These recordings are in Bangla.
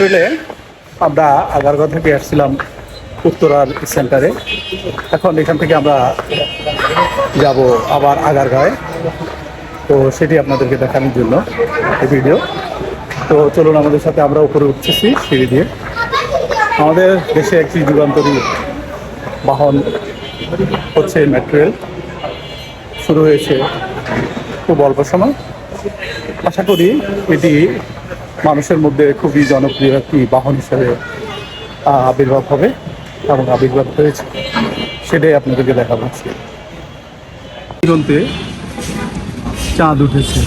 মেট্রোলে আমরা আগারগাঁও থেকে আসছিলাম উত্তরার সেন্টারে। এখন এখান থেকে আমরা যাব আবার আগারগাঁয়ে তো সেটি আপনাদেরকে দেখানোর জন্য এই ভিডিও। তো চলুন আমাদের সাথে আমরা উপরে উঠতেছি সিঁড়ি দিয়ে। আমাদের দেশে একটি যুগান্তরী বাহন হচ্ছে মেট্রোয়েল শুরু হয়েছে খুব অল্প সময়। আশা করি এটি মানুষের মধ্যে খুবই জনপ্রিয় একটি বাহন হিসেবে আবির্ভাব হবে এবং আবির্ভাব হয়েছে। সেটাই আপনাদেরকে দেখাবো দিগন্তে চাঁদ উঠেছে।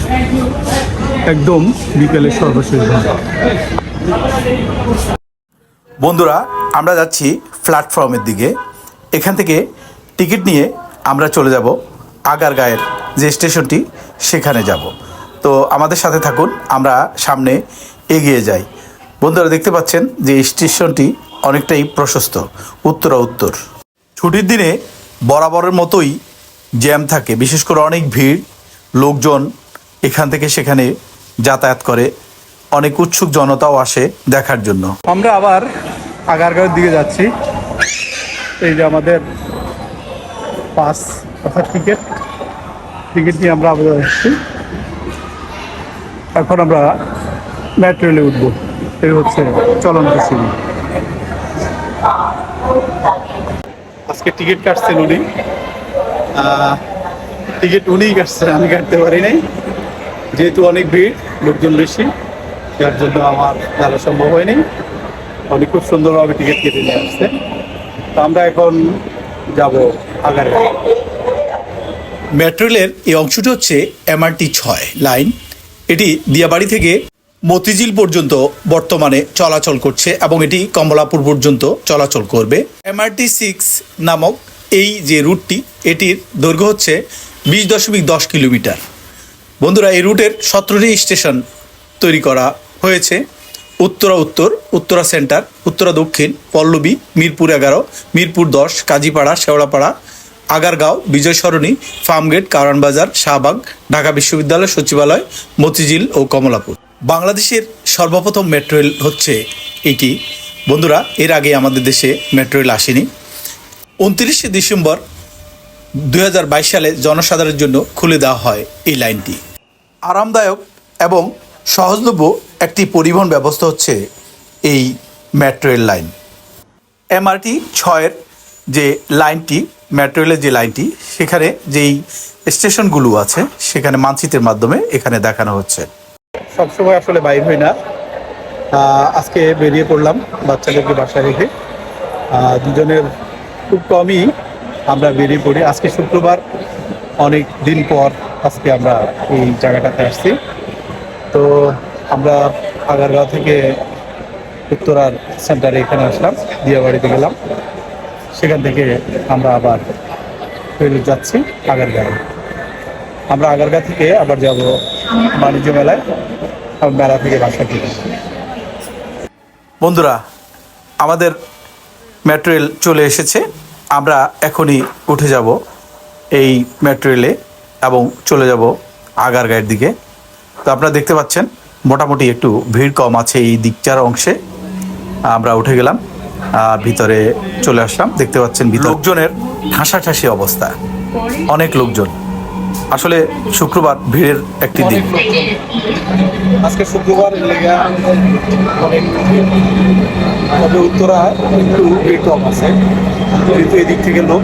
একদম বিকেলের সর্বশেষ বন্ধুরা আমরা যাচ্ছি প্ল্যাটফর্মের দিকে। এখান থেকে টিকিট নিয়ে আমরা চলে যাব আগার আগারগাঁয়ের যে স্টেশনটি সেখানে যাব। তো আমাদের সাথে থাকুন, আমরা সামনে এগিয়ে যাই। বন্ধুরা দেখতে পাচ্ছেন যে স্টেশনটি অনেকটাই প্রশস্ত, উত্তরা উত্তর। ছুটির দিনে বরাবরের মতোই জ্যাম থাকে, বিশেষ করে অনেক ভিড়, লোকজন এখান থেকে সেখানে যাতায়াত করে, অনেক উৎসুক জনতাও আসে দেখার জন্য। আমরা আবার আগারগাঁওয়ের দিকে যাচ্ছি। এই যে আমাদের পাস অর্থাৎ টিকিট। টিকিট নিয়ে আমরা আবার যাচ্ছি। এখন আমরা মেট্রো রেলে উঠবো। এই হচ্ছে চলন্ত সিঁড়ি। আজকে টিকিট কাটছেন উনি। টিকিট উনিই কাটছেন আমি কাটতে পারি নাই। যেহেতু অনেক ভিড় লোকজন বেশি যার জন্য আমার যাওয়া সম্ভব হয়নি। উনি খুব সুন্দরভাবে টিকিট কেটে নিয়ে আসছে। তো আমরা এখন যাব আগারগাঁও। মেট্রো রেলের এই অংশটি হচ্ছে এমআরটি ছয় লাইন এটি দিয়াবাড়ি থেকে মতিঝিল পর্যন্ত বর্তমানে চলাচল করছে এবং এটি কমলাপুর পর্যন্ত চলাচল করবে। এমআরটি সিক্স নামক এই যে রুটটি, এটির দৈর্ঘ্য হচ্ছে বিশ দশমিক দশ কিলোমিটার। বন্ধুরা, এই রুটের সতেরোটি স্টেশন তৈরি করা হয়েছে। উত্তরা উত্তর, উত্তরা সেন্টার, উত্তরা দক্ষিণ, পল্লবী, মিরপুর এগারো, মিরপুর দশ, কাজীপাড়া, শেওড়াপাড়া আগারগাঁও বিজয় সরণি ফার্মগেট কারণবাজার শাহবাগ, ঢাকা বিশ্ববিদ্যালয়, সচিবালয়, মতিঝিল ও কমলাপুর। বাংলাদেশের সর্বপ্রথম মেট্রো রেল হচ্ছে এটি। বন্ধুরা, এর আগে আমাদের দেশে মেট্রো রেল আসেনি। উনত্রিশে ডিসেম্বর দু হাজার বাইশ সালে জনসাধারণের জন্য খুলে দেওয়া হয় এই লাইনটি। আরামদায়ক এবং সহজলভ্য একটি পরিবহন ব্যবস্থা হচ্ছে এই মেট্রো রেল লাইন। এমআরটি ছয়ের যে লাইনটি মেট্রো রেলের যে লাইনটি, সেখানে যেই স্টেশনগুলো আছে, সেখানে মানচিত্রের মাধ্যমে এখানে দেখানো হচ্ছে। সবসময় আসলে বাইর হই না। আজকে বেরিয়ে পড়লাম বাচ্চাদেরকে বাসায় রেখে। দুজনের খুব কমই আমরা বেরিয়ে পড়ি। আজকে শুক্রবার, অনেক দিন পর আজকে আমরা এই জায়গাটাতে আসছি। তো আমরা আগারগাঁও থেকে উত্তরার সেন্টারে এখানে আসলাম, দিয়াবাড়িতে গেলাম। সেখান থেকে আমরা আবার ফেরত যাচ্ছি আগারগাঁও আমরা আগারগাঁ থেকে আবার যাব বাণিজ্য মেলায় মেলা থেকে বাসা থেকে বন্ধুরা, আমাদের মেট্রো রেল চলে এসেছে। আমরা এখনই উঠে যাব এই মেট্রো রেলে এবং চলে যাব আগারগাঁয়ের দিকে। তো আপনারা দেখতে পাচ্ছেন, মোটামুটি একটু ভিড় কম আছে এই দিকটার অংশে। আমরা উঠে গেলাম। ভিতরে চলে আসলাম। দেখতে পাচ্ছেন ভিতর লোকজনের ঠাসাঠাসি অবস্থা। অনেক লোকজন। আসলে শুক্রবার ভিড়ের একটি দিন। আজকে শুক্রবার লেগে তবে উত্তরা একটু ভিড় কম আছে। কিন্তু এদিক থেকে লোক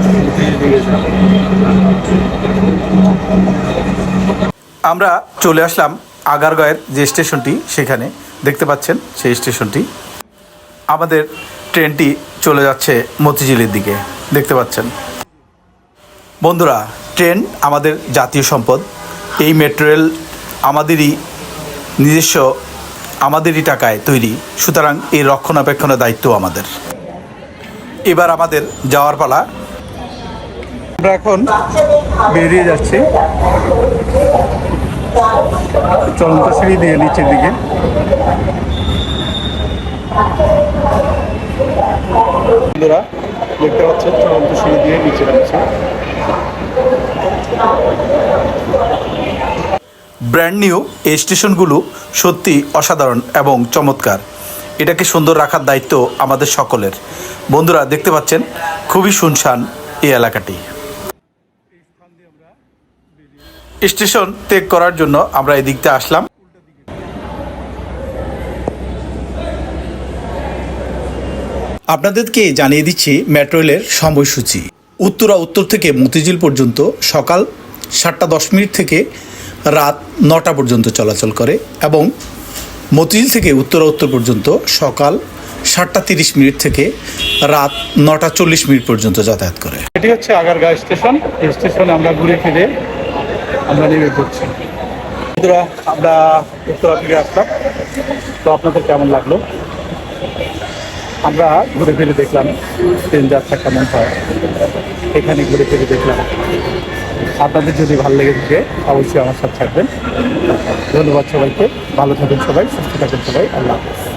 আমরা চলে আসলাম আগারগাঁয়ের যে স্টেশনটি সেখানে। দেখতে পাচ্ছেন সেই স্টেশনটি। আমাদের ট্রেনটি চলে যাচ্ছে মতিঝিলের দিকে। দেখতে পাচ্ছেন। বন্ধুরা, ট্রেন আমাদের জাতীয় সম্পদ। এই মেট্রো রেল আমাদেরই নিজস্ব, আমাদেরই টাকায় তৈরি। সুতরাং এই রক্ষণাবেক্ষণের দায়িত্ব আমাদের। এবার আমাদের যাওয়ার পালা। আমরা এখন বেরিয়ে যাচ্ছি। চলন্ত সিঁড়ি দিয়ে নিচের দিকে। বন্ধুরা দেখতে পাচ্ছেন চলন্ত সিঁড়ি দিয়ে নিচে যাচ্ছে ব্র্যান্ড নিউ এই স্টেশনগুলো সত্যি অসাধারণ এবং চমৎকার। এটাকে সুন্দর রাখার দায়িত্ব আমাদের সকলের। বন্ধুরা, দেখতে পাচ্ছেন, খুবই শুনশান এই এলাকাটি। স্টেশন ত্যাগ করার জন্য আমরা এদিকতে আসলাম। আপনাদেরকে জানিয়ে দিচ্ছি মেট্রো রেলের সময়সূচি। উত্তরা উত্তর থেকে মতিঝিল পর্যন্ত সকাল সাতটা দশ মিনিট থেকে রাত নটা পর্যন্ত চলাচল করে এবং মতিঝিল থেকে উত্তরা উত্তর পর্যন্ত সকাল সাতটা তিরিশ মিনিট থেকে রাত নটা চল্লিশ মিনিট পর্যন্ত যাতায়াত করে। এটি হচ্ছে আগারগাঁও স্টেশন। এই স্টেশনে আমরা ঘুরে ফিরে আমরা নেমে পড়ছি। আমরা উত্তরা থেকে আসলাম। তো আপনাদের কেমন লাগল? আমরা ঘুরে ফিরে দেখলাম ট্রেন যাত্রা কেমন হয়, এখানে ঘুরে ফিরে দেখলাম। আপনাদের যদি ভালো লেগে থাকে, অবশ্যই আমার সাথে থাকবেন। ধন্যবাদ সবাইকে। ভালো থাকুন সবাই, সুস্থ থাকুন সবাই। আল্লাহ হাফেজ।